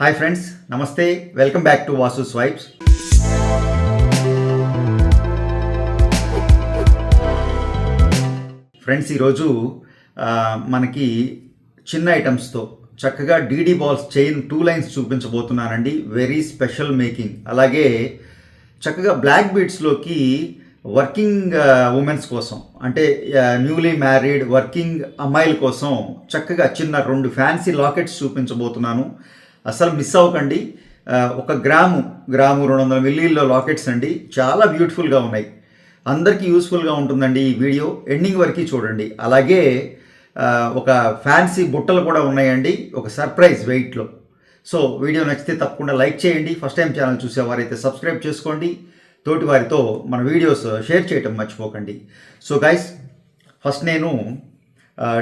Hi friends నమస్తే welcome back to Vasu swipes friends ఈరోజు మనకి చిన్న ఐటమ్స్తో చక్కగా DD balls chain two lines చూపించబోతున్నానండి. Very special making అలాగే చక్కగా బ్లాక్ బీట్స్లోకి వర్కింగ్ ఉమెన్స్ కోసం అంటే న్యూలీ మ్యారీడ్ వర్కింగ్ అమ్మాయిల కోసం చక్కగా చిన్న రెండు ఫ్యాన్సీ లాకెట్స్ చూపించబోతున్నాను. అసలు మిస్ అవ్వకండి. ఒక గ్రాము గ్రాము రెండు వందల మిల్లీల్లో లాకెట్స్ అండి. చాలా బ్యూటిఫుల్గా ఉన్నాయి. అందరికీ యూస్ఫుల్గా ఉంటుందండి ఈ వీడియో. ఎండింగ్ వరకు చూడండి. అలాగే ఒక ఫ్యాన్సీ బుట్టలు కూడా ఉన్నాయండి. ఒక సర్ప్రైజ్ వెయిట్లో. సో వీడియో నచ్చితే తప్పకుండా లైక్ చేయండి. ఫస్ట్ టైం ఛానల్ చూసేవారైతే సబ్స్క్రైబ్ చేసుకోండి. తోటి వారితో మన వీడియోస్ షేర్ చేయటం మర్చిపోకండి. సో గైస్ ఫస్ట్ నేను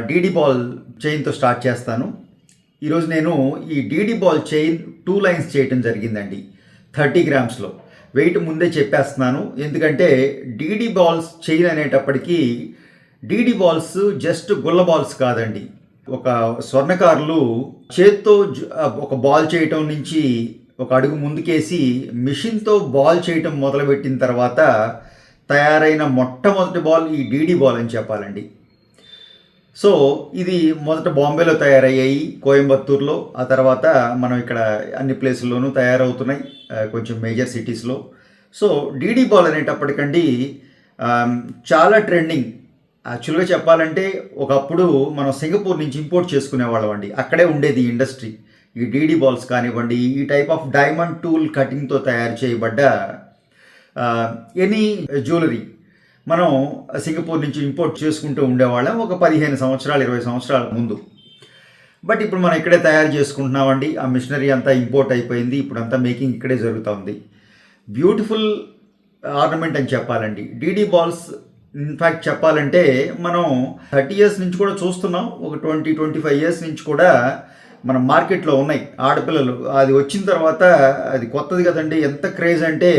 డీడీ బాల్ చైన్తో స్టార్ట్ చేస్తాను. ఈరోజు నేను ఈ DD ball chain two lines చేయటం జరిగిందండి థర్టీ గ్రామ్స్లో. వెయిట్ ముందే చెప్పేస్తున్నాను ఎందుకంటే డీడీ బాల్స్ చైన్ అనేటప్పటికీ డీడీ బాల్స్ జస్ట్ గుల్ల బాల్స్ కాదండి. ఒక స్వర్ణకారులు చేత్తో ఒక బాల్ చేయటం నుంచి ఒక అడుగు ముందుకేసి మిషన్తో బాల్ చేయటం మొదలుపెట్టిన తర్వాత తయారైన మొట్టమొదటి బాల్ ఈ డీడీ బాల్ అని చెప్పాలండి. సో ఇది మొదట బాంబేలో తయారయ్యాయి కోయంబత్తూరులో. ఆ తర్వాత మనం ఇక్కడ అన్ని ప్లేసుల్లోనూ తయారవుతున్నాయి కొంచెం మేజర్ సిటీస్లో. సో డీడీ బాల్ అనేటప్పటికండి చాలా ట్రెండింగ్. యాక్చువల్గా చెప్పాలంటే ఒకప్పుడు మనం సింగపూర్ నుంచి ఇంపోర్ట్ చేసుకునేవాళ్ళం అండి అక్కడే ఉండేది ఇండస్ట్రీ. ఈ డీడీ బాల్స్ కానివ్వండి ఈ టైప్ ఆఫ్ డైమండ్ టూల్ కటింగ్తో తయారు చేయబడ్డ ఎనీ జ్యువెలరీ. మనం సింగపూర్ నుంచి ఇంపోర్ట్ చేసుకుంటూ ఉండేవాళ్ళం ఒక పదిహేను సంవత్సరాలు ఇరవై సంవత్సరాల ముందు. బట్ ఇప్పుడు మనం ఇక్కడే తయారు చేసుకుంటున్నామండి. ఆ మిషనరీ అంతా ఇంపోర్ట్ అయిపోయింది. ఇప్పుడు అంతా మేకింగ్ ఇక్కడే జరుగుతుంది బ్యూటిఫుల్ ఆర్నమెంట్ అని చెప్పాలండి. డీడీ బాల్స్ ఇన్ఫ్యాక్ట్ చెప్పాలంటే మనం థర్టీ ఇయర్స్ నుంచి కూడా చూస్తున్నాం. ఒక ట్వంటీ ట్వంటీ ఫైవ్ ఇయర్స్ నుంచి కూడా మన మార్కెట్లో ఉన్నాయి. ఆడపిల్లలు అది వచ్చిన తర్వాత అది కొత్తది కదండి. ఎంత క్రేజ్ అంటే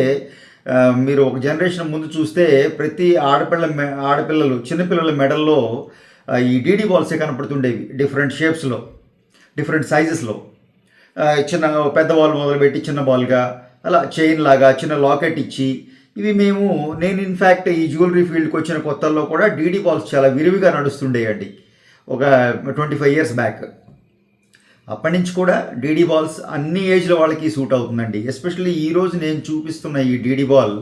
మీరు ఒక జనరేషన్ ముందు చూస్తే ప్రతి ఆడపిల్ల ఆడపిల్లలు చిన్నపిల్లల మెడల్లో ఈ డీడీ బాల్సే కనపడుతుండేవి. డిఫరెంట్ షేప్స్లో డిఫరెంట్ సైజెస్లో చిన్న పెద్ద బాల్ మొదలుపెట్టి చిన్న బాల్గా అలా చైన్ లాగా చిన్న లాకెట్ ఇచ్చి ఇవి మేము నేను ఇన్ఫ్యాక్ట్ ఈ జ్యువెలరీ ఫీల్డ్కి వచ్చిన కొత్తల్లో కూడా డీడీ బాల్స్ చాలా విరివిగా నడుస్తుండేయండి. ఒక ట్వంటీ ఫైవ్ ఇయర్స్ బ్యాక్ అప్పటి నుంచి కూడా డీడీ బాల్స్ అన్ని ఏజ్ల వాళ్ళకి సూట్ అవుతుందండి. ఎస్పెషల్లీ ఈరోజు నేను చూపిస్తున్న ఈ డీడీ బాల్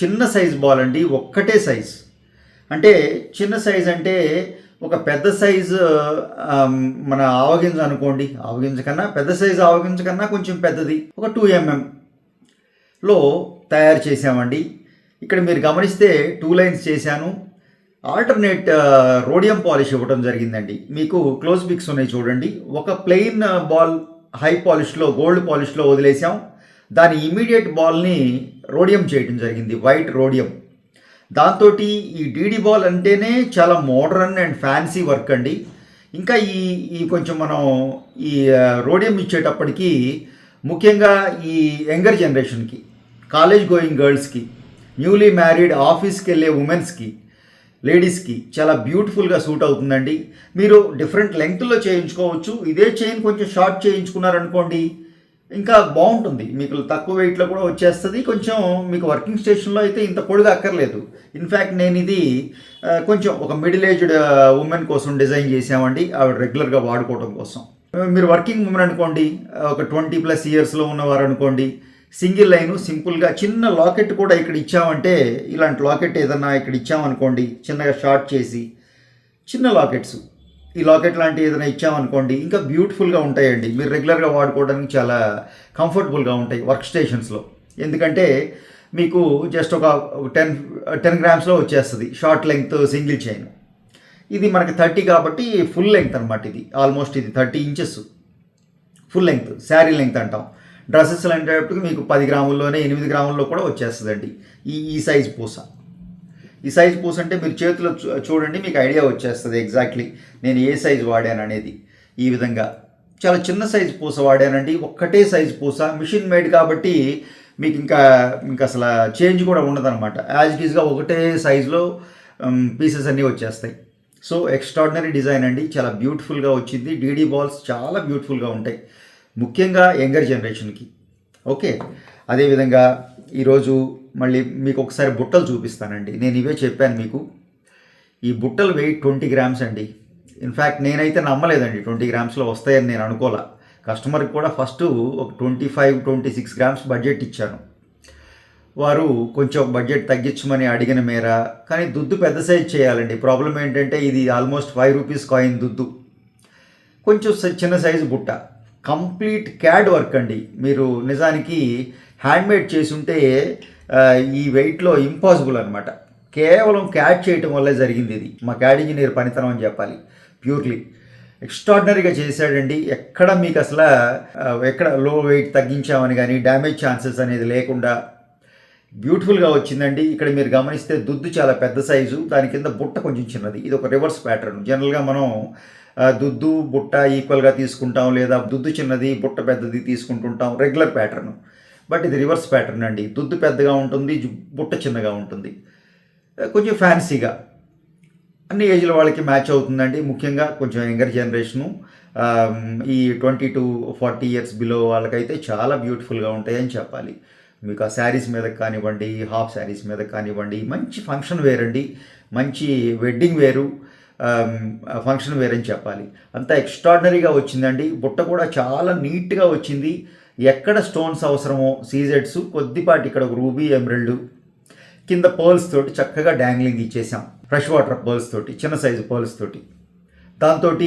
చిన్న సైజ్ బాల్ అండి ఒక్కటే సైజ్. అంటే చిన్న సైజ్ అంటే ఒక పెద్ద సైజు మన ఆవగింజ అనుకోండి. ఆవగింజ కన్నా పెద్ద సైజు ఆవగింజ కన్నా కొంచెం పెద్దది. ఒక టూ ఎంఎంలో తయారు చేసామండి ఇక్కడ మీరు గమనిస్తే టూ లైన్స్ చేశాను. ఆల్టర్నేట్ రోడియం పాలిష్ ఇవ్వడం జరిగిందండి. మీకు క్లోజ్ బిక్స్ ఉన్నాయి చూడండి. ఒక ప్లెయిన్ బాల్ హై పాలిష్లో గోల్డ్ పాలిష్లో వదిలేసాం. దాని ఇమీడియట్ బాల్ని రోడియం చేయడం జరిగింది. వైట్ రోడియం దాంతో ఈ డీడీ బాల్ అంటేనే చాలా మోడర్న్ అండ్ ఫ్యాన్సీ వర్క్ అండి. ఇంకా ఈ ఈ కొంచెం మనం ఈ uh, రోడియం ఇచ్చేటప్పటికి ముఖ్యంగా ఈ యంగర్ జనరేషన్కి కాలేజ్ గోయింగ్ గర్ల్స్కి న్యూలీ మ్యారీడ్ ఆఫీస్కి వెళ్ళే ఉమెన్స్కి లేడీస్కి చాలా బ్యూటిఫుల్గా సూట్ అవుతుందండి. మీరు డిఫరెంట్ లెంగ్త్లో చేయించుకోవచ్చు. ఇదే చైన్ కొంచెం షార్ట్ చేయించుకున్నారనుకోండి ఇంకా బాగుంటుంది. మీకు తక్కువ వెయిట్లో కూడా వచ్చేస్తుంది. కొంచెం మీకు వర్కింగ్ స్టేషన్లో అయితే ఇంత పొడిగా అక్కర్లేదు. ఇన్ఫ్యాక్ట్ నేను ఇది కొంచెం ఒక మిడిల్ ఏజ్డ్ ఉమెన్ కోసం డిజైన్ చేసామండి ఆవిడ రెగ్యులర్గా వాడుకోవడం కోసం. మీరు వర్కింగ్ ఉమెన్ అనుకోండి ఒక ట్వంటీ ప్లస్ ఇయర్స్లో ఉన్నవారు అనుకోండి సింగిల్ లైను సింపుల్గా చిన్న లాకెట్ కూడా ఇక్కడ ఇచ్చామంటే ఇలాంటి లాకెట్ ఏదన్నా ఇక్కడ ఇచ్చామనుకోండి చిన్నగా షార్ట్ చేసి చిన్న లాకెట్స్. ఈ లాకెట్ లాంటివి ఏదైనా ఇచ్చామనుకోండి ఇంకా బ్యూటిఫుల్గా ఉంటాయండి. మీరు రెగ్యులర్గా వాడుకోవడానికి చాలా కంఫర్టబుల్గా ఉంటాయి వర్క్ స్టేషన్స్లో. ఎందుకంటే మీకు జస్ట్ ఒక టెన్ టెన్ గ్రామ్స్లో వచ్చేస్తుంది షార్ట్ లెంగ్త్ సింగిల్ చైన్. ఇది మనకి థర్టీ కాబట్టి ఫుల్ లెంగ్త్ అనమాట ఇది. ఆల్మోస్ట్ ఇది thirty inches. Full length sari length అంటాం. డ్రెస్సెస్ అనేటప్పటికి మీకు పది గ్రాముల్లోనే ఎనిమిది గ్రాముల్లో కూడా వచ్చేస్తుందండి. ఈ ఈ సైజ్ పూస. ఈ సైజ్ పూస అంటే మీరు చేతిలో చూడండి మీకు ఐడియా వచ్చేస్తుంది ఎగ్జాక్ట్లీ నేను ఏ సైజ్ వాడాను అనేది. ఈ విధంగా. చాలా చిన్న సైజ్ పూస వాడానండి. ఒక్కటే సైజ్ పూస. మిషన్ మేడ్ కాబట్టి మీకు ఇంకా ఇంకా అసలు చేంజ్ కూడా ఉండదన్నమాట. యాజ్ ఇట్ ఈస్గా ఒకటే సైజులో పీసెస్ um, అన్నీ వచ్చేస్తాయి. సో ఎక్స్ట్రాడినరీ డిజైన్ అండి. చాలా బ్యూటిఫుల్గా వచ్చింది. డీడీ బాల్స్ చాలా బ్యూటిఫుల్గా ఉంటాయి. ముఖ్యంగా యంగర్ జనరేషన్కి. ఓకే? అదేవిధంగా ఈరోజు మళ్ళీ మీకు ఒకసారి బుట్టలు చూపిస్తానండి. నేను ఇవే చెప్పాను మీకు. ఈ బుట్టలు వెయిట్ ట్వంటీ గ్రామ్స్ అండి. ఇన్ఫ్యాక్ట్ నేనైతే నమ్మలేదండి ట్వంటీ గ్రామ్స్లో వస్తాయని నేను అనుకోలే. కస్టమర్కి కూడా ఫస్ట్ ఒక twenty five twenty six grams budget ఇచ్చాను. వారు కొంచెం బడ్జెట్ తగ్గించమని అడిగిన మేర కానీ దుద్దు పెద్ద సైజ్ చేయాలండి. ప్రాబ్లం ఏంటంటే ఇది ఆల్మోస్ట్ ఫైవ్ రూపీస్ కాయిన్ దుద్దు. కొంచెం చిన్న సైజు బుట్ట. కంప్లీట్ క్యాడ్ వర్క్ అండి. మీరు నిజానికి హ్యాండ్మేడ్ చేసి ఉంటే ఈ వెయిట్లో ఇంపాసిబుల్ అనమాట కేవలం క్యాడ్ చేయటం వల్లే జరిగింది ఇది. మా క్యాడ్ ఇంజనీర్ పనితనం అని చెప్పాలి ప్యూర్లీ. ఎక్స్ట్రాడినరీగా చేశాడండి. ఎక్కడ మీకు అసలు ఎక్కడ లో వెయిట్ తగ్గించామని కానీ డ్యామేజ్ ఛాన్సెస్ అనేది లేకుండా బ్యూటిఫుల్గా వచ్చిందండి. ఇక్కడ మీరు గమనిస్తే దుద్దు చాలా పెద్ద సైజు దాని కింద బుట్ట కొంచెం చిన్నది. ఇది ఒక రివర్స్ ప్యాటర్న్. జనరల్గా మనం దుద్దు బుట్ట ఈక్వల్గా తీసుకుంటాం లేదా దుద్దు చిన్నది బుట్ట పెద్దది తీసుకుంటుంటాం రెగ్యులర్ ప్యాటర్న్ బట్ ఇది రివర్స్ ప్యాటర్న్ అండి. దుద్దు పెద్దగా ఉంటుంది బుట్ట చిన్నగా ఉంటుంది. కొంచెం ఫ్యాన్సీగా అన్ని ఏజ్ల వాళ్ళకి మ్యాచ్ అవుతుందండి. ముఖ్యంగా కొంచెం యంగర్ జనరేషను ఈ twenty two forty years below వాళ్ళకైతే చాలా బ్యూటిఫుల్గా ఉంటాయని చెప్పాలి. మీకు ఆ శారీస్ మీద కానివ్వండి హాఫ్ శారీస్ మీద కానివ్వండి మంచి ఫంక్షన్ వేర్ అండి మంచి వెడ్డింగ్ వేరు. ఫంక్షన్ వేర్ చెప్పాలి. అంతా ఎక్స్ట్రాడినరీగా వచ్చిందండి. బుట్ట కూడా చాలా నీట్గా వచ్చింది. ఎక్కడ స్టోన్స్ అవసరమో సీజెడ్స్ కొద్దిపాటి ఇక్కడ ఒక రూబీ ఎమరల్డ్ కింద పర్ల్స్ తోటి చక్కగా డాంగ్లింగ్ ఇచ్చేసాం. ఫ్రెష్ వాటర్ పర్ల్స్ తోటి చిన్న సైజు పర్ల్స్ తోటి. దాంతో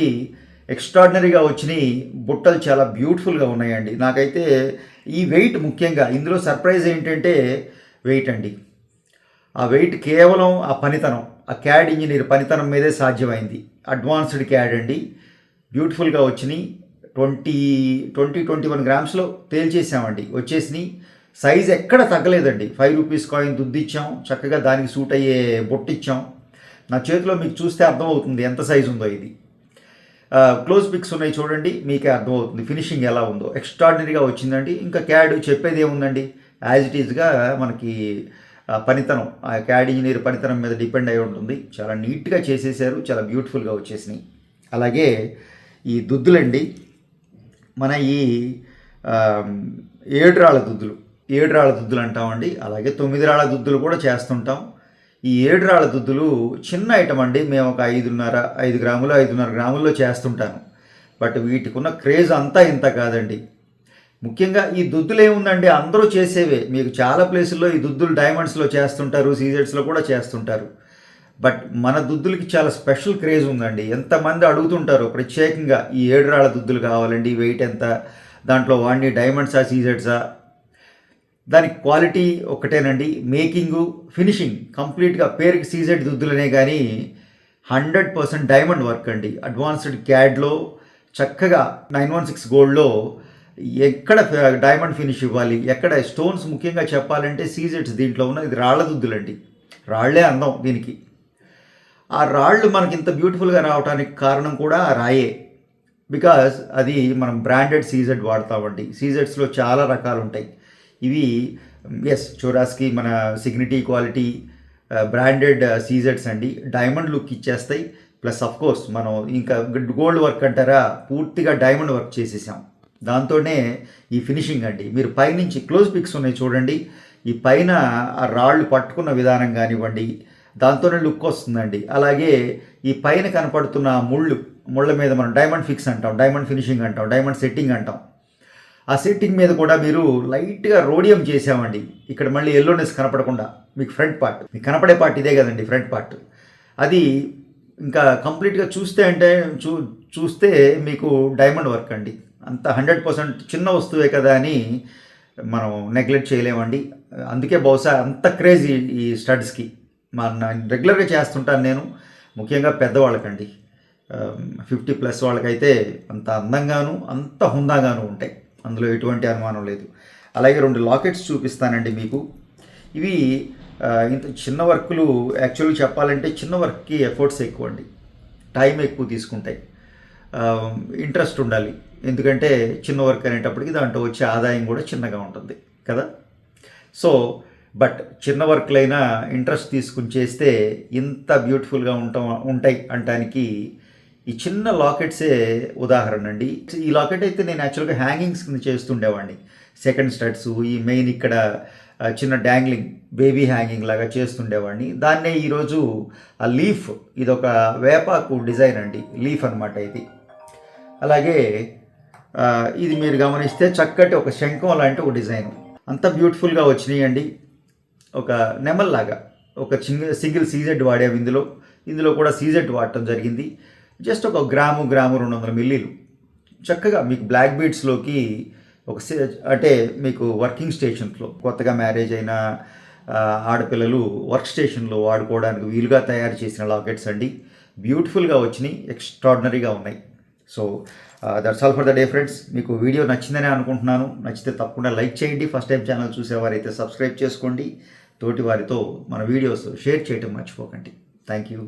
ఎక్స్ట్రాడినరీగా వచ్చినాయి. బుట్టలు చాలా బ్యూటిఫుల్గా ఉన్నాయండి. నాకైతే ఈ వెయిట్ ముఖ్యంగా ఇందులో సర్ప్రైజ్ ఏంటంటే వెయిట్ అండి. ఆ వెయిట్ కేవలం ఆ పనితనం. ఆ క్యాడ్ ఇంజనీర్ పనితనం మీదే సాధ్యమైంది. అడ్వాన్స్డ్ క్యాడ్ అండి. బ్యూటిఫుల్గా వచ్చినాయి. ట్వంటీ ట్వంటీ ట్వంటీ వన్ గ్రామ్స్లో తేల్చేసామండి. వచ్చేసినాయి. సైజ్ ఎక్కడ తగ్గలేదండి. ఫైవ్ రూపీస్ కాయిన్ దుద్దిచ్చాం. చక్కగా దానికి సూట్ అయ్యే బొట్టిచ్చాం. నా చేతిలో మీకు చూస్తే అర్థమవుతుంది ఎంత సైజు ఉందో ఇది. క్లోజ్ పిక్స్ ఉన్నాయి చూడండి. మీకే అర్థమవుతుంది ఫినిషింగ్ ఎలా ఉందో. ఎక్స్ట్రాడినరీగా వచ్చిందండి. ఇంకా క్యాడ్ చెప్పేది ఏముందండి? యాజ్ ఇట్ ఈజ్గా మనకి పనితనం ఆ క్యాడ్ ఇంజనీర్ పనితనం మీద డిపెండ్ అయి ఉంటుంది. చాలా నీట్గా చేసేసారు చాలా బ్యూటిఫుల్గా వచ్చేసినాయి. అలాగే ఈ దుద్దులండి మన ఈ ఏడు రాళ్ళ దుద్దులు ఏడు రాళ్ళ దుద్దులు అంటామండి. అలాగే తొమ్మిది రాళ్ళ దుద్దులు కూడా చేస్తుంటాం. ఈ ఏడు రాళ్ళ దుద్దులు చిన్న ఐటమ్ అండి. మేము ఒక ఐదున్నర ఐదు గ్రాములు ఐదున్నర గ్రాముల్లో చేస్తుంటాను. బట్ వీటికి ఉన్న క్రేజ్ అంతా ఇంత కాదండి. ముఖ్యంగా ఈ దుద్దులు ఏముందండి అందరూ చేసేవే. మీకు చాలా ప్లేసుల్లో ఈ దుద్దులు డైమండ్స్లో చేస్తుంటారు సీజెడ్స్లో కూడా చేస్తుంటారు. బట్ మన దుద్దులకి చాలా స్పెషల్ క్రేజ్ ఉందండి. ఎంతమంది అడుగుతుంటారు ప్రత్యేకంగా ఈ ఏడు రాళ్ళ దుద్దులు కావాలండి వెయిట్ ఎంత దాంట్లో వాడిని డైమండ్సా సీజెడ్సా? దానికి క్వాలిటీ ఒకటేనండి మేకింగు ఫినిషింగ్ కంప్లీట్గా పేరుకి సీజెడ్ దుద్దులనే కానీ హండ్రెడ్ పర్సెంట్ డైమండ్ వర్క్ అండి. అడ్వాన్స్డ్ క్యాడ్లో చక్కగా నైన్ వన్ సిక్స్ గోల్డ్లో ఎక్కడ డైమండ్ ఫినిష్ ఇవ్వాలి? ఎక్కడ? స్టోన్స్ ముఖ్యంగా చెప్పాలంటే సీజెట్స్ దీంట్లో ఉన్న ఇది రాళ్ళ దుద్దులండి. రాళ్ళే అందం దీనికి. ఆ రాళ్ళు మనకి ఇంత బ్యూటిఫుల్గా రావడానికి కారణం కూడా ఆ రాయే. బికాస్ అది మనం బ్రాండెడ్ సీజెడ్ వాడతామండి. సీజెట్స్లో చాలా రకాలు ఉంటాయి. ఇవి ఎస్ చోరాస్కి మన సిగ్నిటీ క్వాలిటీ బ్రాండెడ్ సీజెట్స్ అండి. డైమండ్ లుక్ ఇచ్చేస్తాయి. ప్లస్ అఫ్ కోర్స్ మనం ఇంకా గోల్డ్ వర్క్ అంటారా? పూర్తిగా డైమండ్ వర్క్ చేసేసాం. దాంతోనే ఈ ఫినిషింగ్ అండి. మీరు పైనుంచి క్లోజ్ పిక్స్ ఉన్నాయి చూడండి. ఈ పైన ఆ రాళ్ళు పట్టుకున్న విధానం కానివ్వండి దాంతోనే లుక్ వస్తుందండి. అలాగే ఈ పైన కనపడుతున్న ముళ్ళు ముళ్ళ మీద మనం డైమండ్ ఫిక్స్ అంటాం డైమండ్ ఫినిషింగ్ అంటాం డైమండ్ సెట్టింగ్ అంటాం. ఆ సెట్టింగ్ మీద కూడా మీరు లైట్గా రోడియం చేసామండి ఇక్కడ మళ్ళీ ఎల్లోనెస్ కనపడకుండా మీకు ఫ్రంట్ పార్ట్ మీకు కనపడే పార్ట్ ఇదే కదండి ఫ్రంట్ పార్ట్. అది ఇంకా కంప్లీట్గా చూస్తే అంటే చూ చూస్తే మీకు డైమండ్ వర్క్ అండి. అంత హండ్రెడ్ పర్సెంట్ చిన్న వస్తువే కదా అని మనం నెగ్లెక్ట్ చేయలేమండి. అందుకే బహుశా అంత క్రేజ్ ఈ- స్టడీస్కి. స్టడ్స్కి మన రెగ్యులర్గా చేస్తుంటాను నేను ముఖ్యంగా పెద్దవాళ్ళకండి. ఫిఫ్టీ ప్లస్ వాళ్ళకైతే అంత అందంగాను అంత హుందాగాను ఉంటాయి. అందులో ఎటువంటి అనుమానం లేదు. అలాగే రెండు లాకెట్స్ చూపిస్తానండి మీకు. ఇవి ఇంత చిన్న వర్కులు యాక్చువల్గా చెప్పాలంటే చిన్న వర్క్కి ఎఫర్ట్స్ ఎక్కువ అండి టైం ఎక్కువ తీసుకుంటాయి. ఇంట్రెస్ట్ ఉండాలి. ఎందుకంటే చిన్న వర్క్ అనేటప్పటికి దాంట్లో వచ్చే ఆదాయం కూడా చిన్నగా ఉంటుంది కదా? సో బట్ చిన్న వర్క్లైనా ఇంట్రెస్ట్ తీసుకుని చేస్తే ఇంత బ్యూటిఫుల్గా ఉంటాం ఉంటాయి అంటానికి ఈ చిన్న లాకెట్సే ఉదాహరణ అండి. ఈ లాకెట్ అయితే నేను యాక్చువల్గా హ్యాంగింగ్స్ కింద చేస్తుండేవాడిని. సెకండ్ స్టడ్స్ ఈ మెయిన్ ఇక్కడ చిన్న డ్యాంగ్లింగ్ బేబీ హ్యాంగింగ్ లాగా చేస్తుండేవాడిని. దాన్నే ఈరోజు ఆ లీఫ్ ఇది ఒక వేపాకు డిజైన్ అండి లీఫ్ అన్నమాట ఇది. అలాగే ఇది మీరు గమనిస్తే చక్కటి ఒక శంఖం లాంటి ఒక డిజైన్. అంత బ్యూటిఫుల్గా వచ్చినాయండి. ఒక నెమల్లాగా ఒక సింగిల్ సింగిల్ సీజెడ్ వాడాము ఇందులో. ఇందులో కూడా సీజెడ్ వాడటం జరిగింది. జస్ట్ ఒక గ్రాము గ్రాము రెండు వందల మిల్లీలు. చక్కగా మీకు బ్లాక్ బీడ్స్లోకి ఒక సి- అంటే మీకు వర్కింగ్ స్టేషన్స్లో కొత్తగా మ్యారేజ్ అయిన ఆడపిల్లలు వర్క్ స్టేషన్లో వాడుకోవడానికి వీలుగా తయారు చేసిన లాకెట్స్ అండి. బ్యూటిఫుల్గా వచ్చినాయి ఎక్స్ట్రాడినరీగా ఉన్నాయి. So that's all for the day friends మీకు వీడియో నచ్చిందని అనుకుంటున్నాను. నచ్చితే తప్పకుండా లైక్ చేయండి. ఫస్ట్ టైం ఛానల్ చూసేవారైతే సబ్స్క్రైబ్ చేసుకోండి. తోటి వారితో మన వీడియోస్ షేర్ చేయటం మర్చిపోకండి. Thank you